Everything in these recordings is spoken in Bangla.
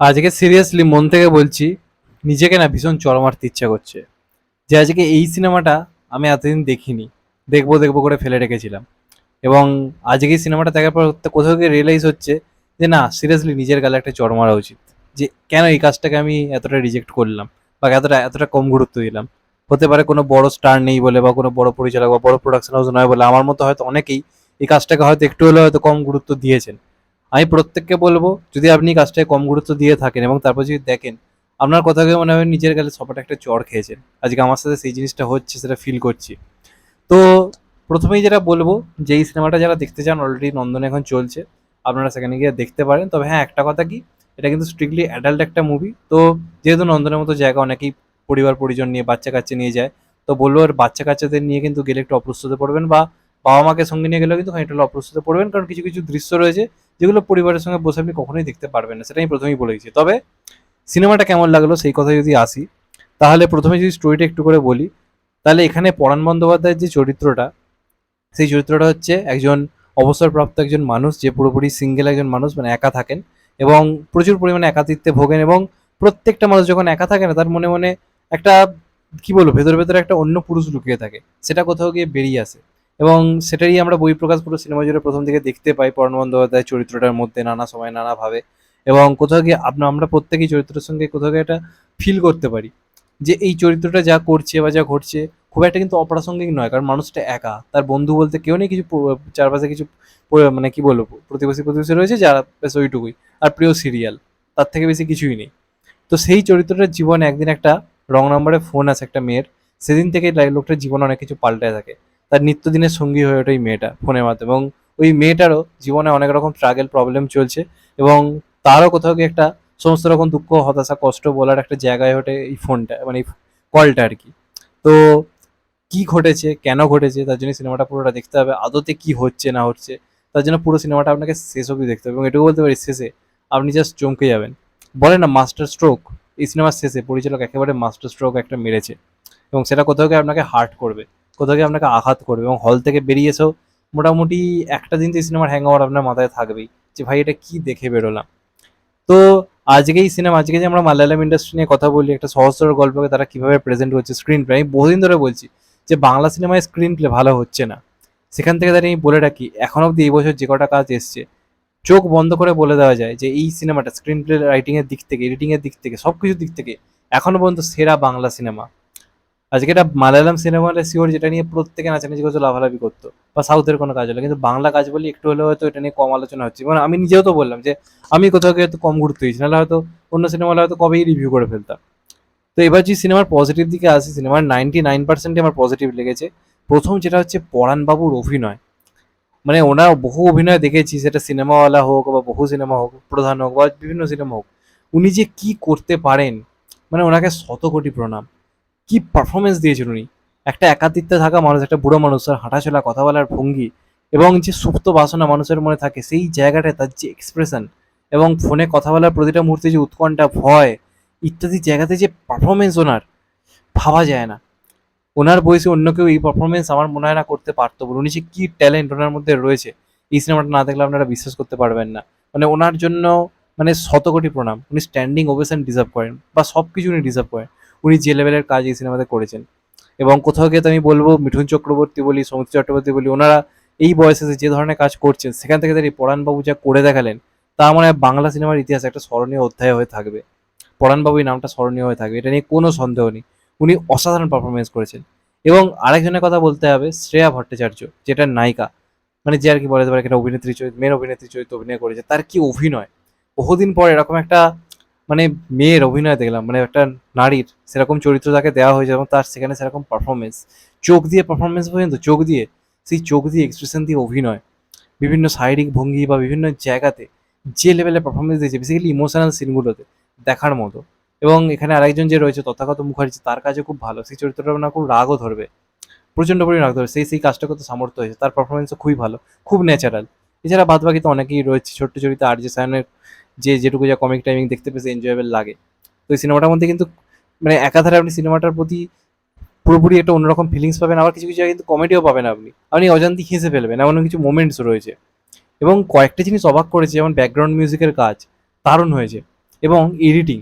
আজকে সিরিয়াসলি মন থেকে বলছি, নিজেকে না ভীষণ চড় মারতে ইচ্ছা করছে। যে আজকে এই সিনেমাটা আমি এতদিন দেখিনি, দেখব দেখব করে ফেলে রেখেছিলাম। এবং আজকে এই সিনেমাটা দেখার পর কোথাও গিয়ে রিয়েলাইজ হচ্ছে যে না সিরিয়াসলি নিজের গালে একটা চড় মারা উচিত। যে কেন এই কাজটাকে আমি এতটা রিজেক্ট করলাম বা এতটা এতটা কম গুরুত্ব দিলাম? হতে পারে কোনো বড় স্টার নেই বলে বা কোনো বড় পরিচালক বা বড় প্রোডাকশন হাউস নয় বলে, আমার মতো হয়তো অনেকেই এই কাজটাকে হয়তো একটু হলেও হয়তো কম গুরুত্ব দিয়েছেন। আমি প্রত্যেককে বলব, যদি আপনি কাজটায় কম গুরুত্ব দিয়ে থাকেন এবং তারপর যদি দেখেন আপনার কথা ভেবে মনে হয় নিজের গেলে সপাটা একটা চড় খেয়েছেন, আজকে আমার সাথে সেই জিনিসটা হচ্ছে সেটা ফিল করছি। তো প্রথমেই যেটা বলব যে এই সিনেমাটা যারা দেখতে চান অলরেডি নন্দনে এখন চলছে, আপনারা সেখানে গিয়ে দেখতে পারেন। তবে হ্যাঁ একটা কথা কি, এটা কিন্তু স্ট্রিক্টলি অ্যাডাল্ট একটা মুভি তো যেহেতু নন্দনের মতো জায়গা অনেকেই পরিবার, পরিজন নিয়ে, বাচ্চা কাচ্চা নিয়ে যায়, তো বলব আর বাচ্চা কাচ্চাদের নিয়ে কিন্তু গেলে একটু অপ্রস্তুতে পড়বেন বা বাবা মাকে সঙ্গে নিয়ে গেলেও কিন্তু খানিকটা অপ্রস্তুতে পড়বেন, কারণ কিছু কিছু দৃশ্য রয়েছে যেগুলো পরিবারের সঙ্গে বসে আপনি কখনোই দেখতে পারবেন না সেটা আমি প্রথমেই বলে দিচ্ছি। তবে সিনেমাটা কেমন লাগল সেই কথা যদি আসি, তাহলে প্রথমে যদি স্টোরিটা একটু করে বলি, তাহলে এখানে পরাণ বন্দ্যোপাধ্যায়ের যে চরিত্রটা, সেই চরিত্রটা হচ্ছে একজন অবসরপ্রাপ্ত একজন মানুষ যে পুরোপুরি সিঙ্গেল একজন মানুষ মানে একা থাকেন এবং প্রচুর পরিমাণে একাতিত্বে ভোগেন এবং প্রত্যেকটা মানুষ যখন একা থাকে না, তার মনে মনে একটা, কি বলব, ভেতরে ভেতরে একটা অন্য পুরুষ লুকিয়ে থাকে, সেটা কোথাও গিয়ে বেরিয়ে আসে। এবং সেটারই আমরা বই প্রকাশ পুরো সিনেমা জুড়ে প্রথম দিকে দেখতে পাই পরাণ বন্দ্যোপাধ্যায় চরিত্রটার মধ্যে নানা সময় নানাভাবে এবং কোথাও গিয়ে আপনার আমরা প্রত্যেকেই চরিত্রের সঙ্গে কোথাও গিয়ে একটা ফিল করতে পারি যে এই চরিত্রটা যা করছে বা যা ঘটছে খুব একটা কিন্তু অপ্রাসঙ্গিক নয়, কারণ মানুষটা একা। তার বন্ধু বলতে কেউ নেই, কিছু চারপাশে কিছু মানে কি বলব, প্রতিবেশী প্রতিবেশী রয়েছে যারা বেশ ওইটুকুই। আর প্রিয় সিরিয়াল তার থেকে বেশি কিছুই নেই। তো সেই চরিত্রটার জীবনে একদিন একটা রং নম্বরে ফোন আসে একটা মেয়ের, সেদিন থেকে লোকটার জীবনে অনেক কিছু পাল্টে থাকে। তার নিত্যদিনের সঙ্গী হয়ে ওঠে ওই মেয়েটা ফোনের মাধ্যমে। এবং ওই মেয়েটারও জীবনে অনেক রকম স্ট্রাগল প্রবলেম চলছে এবং তারও কোথাও গিয়ে একটা সমস্ত রকম দুঃখ, হতাশা, কষ্ট বলার একটা জায়গায় ওঠে এই ফোনটা মানে এই কলটা আর কি। তো কি ঘটেছে, কেন ঘটেছে, তার জন্য সিনেমাটা পুরোটা দেখতে হবে, আদতে কি হচ্ছে, না হচ্ছে, তার জন্য পুরো সিনেমাটা আপনাকে শেষ অবধি দেখতে হবে এবং এটুকু বলতে পারি, শেষে আপনি জাস্ট চমকে যাবেন। বলে না মাস্টার স্ট্রোক এই সিনেমার শেষে পরিচালক একেবারে মাস্টার স্ট্রোক একটা মেরেছে এবং সেটা কোথাও গিয়ে আপনাকে হার্ট করবে। কোথাও গিয়ে আপনাকে আঘাত করবে এবং হল থেকে বেরিয়েছেও মোটামুটি একটা দিন তো সিনেমার হ্যাং ওভার আপনার মাথায় থাকবেই যে ভাই এটা কি দেখে বেরোলাম। তো আজকে এই সিনেমা আজকে যে আমরা মালায়ালাম ইন্ডাস্ট্রি নিয়ে কথা বলি, একটা সহজ সরল গল্পকে তারা কীভাবে প্রেজেন্ট করছে স্ক্রিন প্লে আমি বহুদিন ধরে বলছি যে বাংলা সিনেমায় স্ক্রিন প্লে ভালো হচ্ছে না। সেখান থেকে তারা আমি বলে রাখি, এখন অব্দি এই বছর যে কটা কাজ এসছে, চোখ বন্ধ করে বলে দেওয়া যায় যে এই সিনেমাটা স্ক্রিন প্লে রাইটিং এর দিক থেকে এডিটিং এর দিক থেকে সব কিছুর দিক থেকে এখনও পর্যন্ত সেরা বাংলা সিনেমা আজকে এটা মালায়ালাম সিনেমাটা শিওর যেটা নিয়ে প্রত্যেকে নাচানাচি করতো লাভালাভি করতো, বা সাউথের কোনো কাজ হলো। কিন্তু বাংলা কাজ বলি, একটু হলেও হয়তো এটা নিয়ে কম আলোচনা হচ্ছে। মানে আমি নিজেও তো বললাম যে, আমি কোথাও গিয়ে হয়তো কম গুরুত্ব দিয়েছি, নাহলে হয়তো অন্য সিনেমা হয়তো কবেই রিভিউ করে ফেলতাম। তো এবার যে সিনেমার পজিটিভ দিকে আসি, সিনেমার নাইনটি নাইন পার্সেন্টই আমার পজিটিভ লেগেছে। প্রথম যেটা হচ্ছে পরাণবাবুর অভিনয়। মানে ওনার বহু অভিনয় দেখেছি, সেটা সিনেমাওয়ালা হোক বা বহু সিনেমা হোক, প্রধান হোক বা বিভিন্ন সিনেমা হোক। উনি যে কি করতে পারেন মানে ওনাকে শত কোটি প্রণাম। কি পারফরমেন্স দিয়েছেন উনি? একটা একাতিত্বে থাকা মানুষ, একটা বুড়ো মানুষ, তার হাঁটাচলা, কথা বলার ভঙ্গি এবং যে সুপ্ত বাসনা মানুষের মনে থাকে, সেই জায়গাটায় তার যে এক্সপ্রেশন এবং ফোনে কথা বলার প্রতিটা মুহূর্তে যে উৎকণ্ঠা, ভয় ইত্যাদি জায়গাতে যে পারফরমেন্স ওনার, ভাবা যায় না। ওনার বয়সে অন্য কেউ এই পারফরমেন্স আমার মনে হয় না করতে পারতো বলে। উনি যে কী ট্যালেন্ট ওনার মধ্যে রয়েছে, এই সিনেমাটা না দেখলে আপনারা বিশ্বাস করতে পারবেন না। মানে ওনার জন্য মানে শত কোটি প্রণাম। উনি স্ট্যান্ডিং ওভেশন ডিজার্ভ করেন বা সব কিছু উনি ডিজার্ভ করেন। উনি যে লেভেলের কাজ এই সিনেমাতে করেছেন। এবং কোথাও গিয়ে তো আমি বলব, মিঠুন চক্রবর্তী বলি, সৌমিত্র চট্টোপাধ্যায় বলি, ওনারা এই বয়সে যে ধরনের কাজ করছেন, সেখান থেকে দাঁড়িয়ে পরাণবাবু যা করে দেখালেন, তা মানে বাংলা সিনেমার ইতিহাসে একটা স্মরণীয় অধ্যায় হয়ে থাকবে। পরাণবাবু এই নামটা স্মরণীয় হয়ে থাকবে, এটা নিয়ে কোনো সন্দেহ নেই। উনি অসাধারণ পারফরমেন্স করেছেন। এবং আরেকজনের কথা বলতে হবে, শ্রেয়া ভট্টাচার্য যেটা নায়িকা। মানে যে আর কি বলে পারে একটা অভিনেত্রী চরিত্র মেন অভিনেত্রী চরিত্র অভিনয় করেছে, তার কি অভিনয়? বহুদিন পর এরকম একটা মানে মেয়ের অভিনয় দেখলাম মানে একটা নারীর সেরকম চরিত্র তাকে দেওয়া হয়েছে এবং তার সেখানে সেরকম পারফরমেন্স চোখ দিয়ে পারফরমেন্স পর্যন্ত, চোখ দিয়ে, সেই চোখ দিয়ে এক্সপ্রেশন দিয়ে অভিনয়। বিভিন্ন শারীরিক ভঙ্গি বা বিভিন্ন জায়গাতে যে লেভেলে পারফরমেন্স দিয়েছে বেসিক্যালি ইমোশনাল সিনগুলোতে দেখার মতো। এবং এখানে আরেকজন যে রয়েছে, তথাগত মুখার্জি, তার কাজে খুব ভালো। সেই চরিত্রটা না খুব রাগও ধরবে। প্রচণ্ড পরিমাণে রাগ ধরবে। সেই সেই কাজটা করতে সামর্থ্য হয়েছে। তার পারফরমেন্সও খুবই ভালো, খুব ন্যাচারাল এছাড়া বাদ বাকি তো অনেকেই রয়েছে, ছোট্ট চরিত্র আর যে সায়নের যে যেটুকু যা কমিক টাইমিং দেখতে পেয়েছে এনজয়েবল লাগে। তো এই সিনেমাটার মধ্যে কিন্তু মানে একাধারে আপনি সিনেমাটার প্রতি পুরোপুরি একটা অন্যরকম ফিলিংস পাবেন, আবার কিছু কিছু জায়গায় কিন্তু কমেডিও পাবেন আপনি। আপনি অজান্তি হেসে ফেলবেন, এমন কিছু মোমেন্টস রয়েছে। এবং কয়েকটা জিনিস অবাক করেছে, যেমন ব্যাকগ্রাউন্ড মিউজিকের কাজ, দারুণ হয়েছে। এবং এডিটিং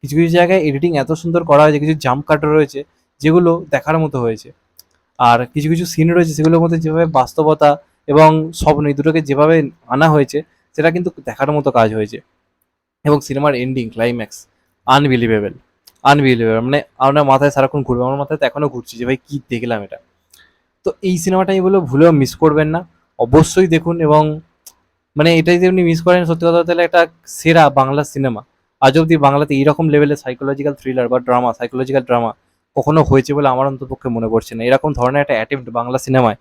কিছু কিছু জায়গায় এডিটিং এত সুন্দর করা হয়েছে, কিছু জাম্প কাটও রয়েছে, যেগুলো দেখার মতো হয়েছে। আর কিছু কিছু সিন রয়েছে, সেগুলোর মধ্যে যেভাবে বাস্তবতা এবং স্বপ্ন, এই দুটোকে যেভাবে আনা হয়েছে, সেটা কিন্তু দেখার মতো কাজ হয়েছে। এবং সিনেমার এন্ডিং ক্লাইম্যাক্স আনবিলিভেবল আনবিলিভেবল মানে আপনার মাথায় সারাক্ষণ ঘুরবে, আমার মাথায় তো এখনও ঘুরছে যে ভাই কী দেখলাম এটা। তো এই সিনেমাটা আমি ভুলেও মিস করবেন না। অবশ্যই দেখুন এবং মানে এটাই যদি মিস করেন, সত্যি কথা গেলে একটা সেরা বাংলা সিনেমা। আজ অব্দি বাংলাতে এইরকম লেভেলের সাইকোলজিক্যাল থ্রিলার বা ড্রামা সাইকোলজিক্যাল ড্রামা কখনো হয়েছে বলে আমার অন্তপক্ষে মনে পড়ছে না। এরকম ধরনের একটা অ্যাটেম্প্ট বাংলা সিনেমায়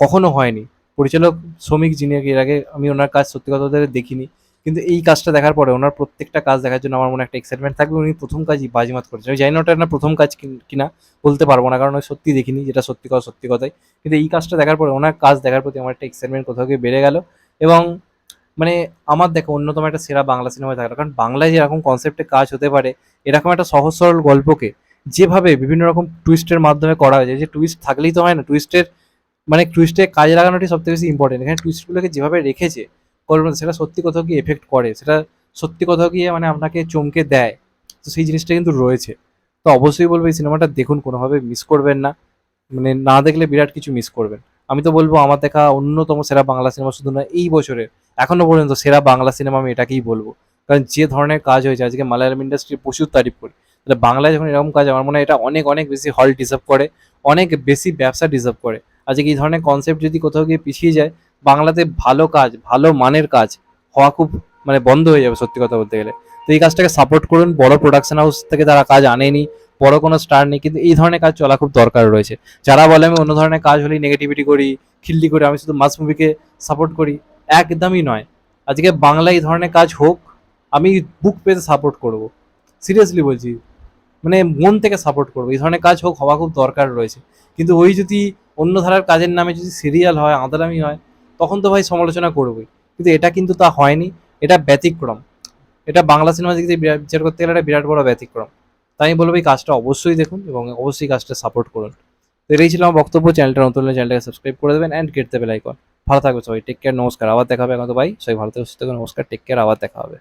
কখনো হয়নি। পরিচালক শ্রমিক যিনি এর আগে আমি ওনার কাজ সত্যি কথা দেখিনি। কিন্তু এই কাজটা দেখার পরে ওনার প্রত্যেকটা কাজ দেখার জন্য আমার মনে একটা এক্সাইটমেন্ট থাকবে। উনি প্রথম কাজই বাজিমাত করেছেন। আমি জানি না ওটা প্রথম কাজ কিন- বলতে পারব না, কারণ আমি সত্যি দেখিনি যেটা সত্যি কথা সত্যি কথাই। কিন্তু এই কাজটা দেখার পরে ওনার কাজ দেখার প্রতি আমার একটা এক্সাইটমেন্ট কোথাও গিয়ে বেড়ে গেল এবং মানে আমার দেখো অন্যতম একটা সেরা বাংলা সিনেমা থাকল। কারণ বাংলায় যেরকম কনসেপ্টে কাজ হতে পারে, এরকম একটা সহজ সরল গল্পকে যেভাবে বিভিন্ন রকম টুইস্টের মাধ্যমে করা হয়েছে, যে টুইস্ট থাকলেই তো হয় না টুইস্টের মানে টুইস্টে কাজে লাগানোটি সবথেকে বেশি ইম্পর্টেন্ট এখানে টুইস্টগুলোকে যেভাবে রেখেছে মধ্যে সেটা সত্যি কোথাও গিয়ে এফেক্ট করে, সেটা সত্যি কোথাও গিয়ে মানে আপনাকে চমকে দেয়। তো সেই জিনিসটা কিন্তু রয়েছে। তো অবশ্যই বলব এই সিনেমাটা দেখুন, কোনোভাবে মিস করবেন না। মানে না দেখলে বিরাট কিছু মিস করবেন। আমি তো বলব আমার দেখা অন্যতম সেরা বাংলা সিনেমা শুধু না, এই বছরের, এখনও পর্যন্ত সেরা বাংলা সিনেমা আমি এটাকেই বলব। কারণ যে ধরনের কাজ হয়েছে, আজকে মালায়ালাম ইন্ডাস্ট্রি প্রচুর তারিফ করি। তাহলে বাংলায় যখন এরকম কাজ আমার মনে হয় এটা অনেক অনেক বেশি হল ডিজার্ভ করে, অনেক বেশি ব্যবসা ডিজার্ভ করে। আজকে এই ধরনের কনসেপ্ট যদি কোথাও গিয়ে পিছিয়ে যায় বাংলাতে ভালো কাজ, ভালো মানের কাজ হওয়া খুব মানে বন্ধ হয়ে যাবে সত্যি কথা বলতে গেলে। তো এই কাজটাকে সাপোর্ট করুন, বড় প্রোডাকশন হাউস থেকে তারা কাজ আনেনি, বড় কোনো স্টার নেই, কিন্তু এই ধরনের কাজ চলা খুব দরকার রয়েছে। যারা বলে আমি অন্য ধরনের কাজ হলেই নেগেটিভিটি করি, খিল্লি করি, আমি শুধু মাস মুভিকে সাপোর্ট করি, একদমই নয়। আজকে বাংলা এই ধরনের কাজ হোক, আমি বুক পেতে সাপোর্ট করব। সিরিয়াসলি বলছি মানে মন থেকে সাপোর্ট করব। এই ধরনের কাজ হোক, হওয়া খুব দরকার রয়েছে। কিন্তু ওই যদি অন্য ধারার কাজের নামে যদি সিরিয়াল হয়, আদালামি হয় তখন তো ভাই সমালোচনা করবই। কিন্তু এটা কিন্তু তা হয়নি। এটা ব্যতিক্রম। এটা বাংলা সিনেমা দিয়ে বিচার করতে গেলে এটা বিরাট বড় ব্যতিক্রম। তাই আমি বলব এই কাজটা অবশ্যই দেখুন এবং অবশ্যই কাজটা সাপোর্ট করুন। তো এটাই ছিল আমার বক্তব্য। চ্যানেলটা নতুন চ্যানেলটাকে সাবস্ক্রাইব করে দেবেন অ্যান্ড গেট দেবে আইকন ভালো থাকবে সবাই। টেক কেয়ার নমস্কার। আবার দেখাবে এখন। তো ভাই, সবাই ভালো থেকে সুস্থ থাকবে নমস্কার। টেক কেয়ার আবার দেখা হবে।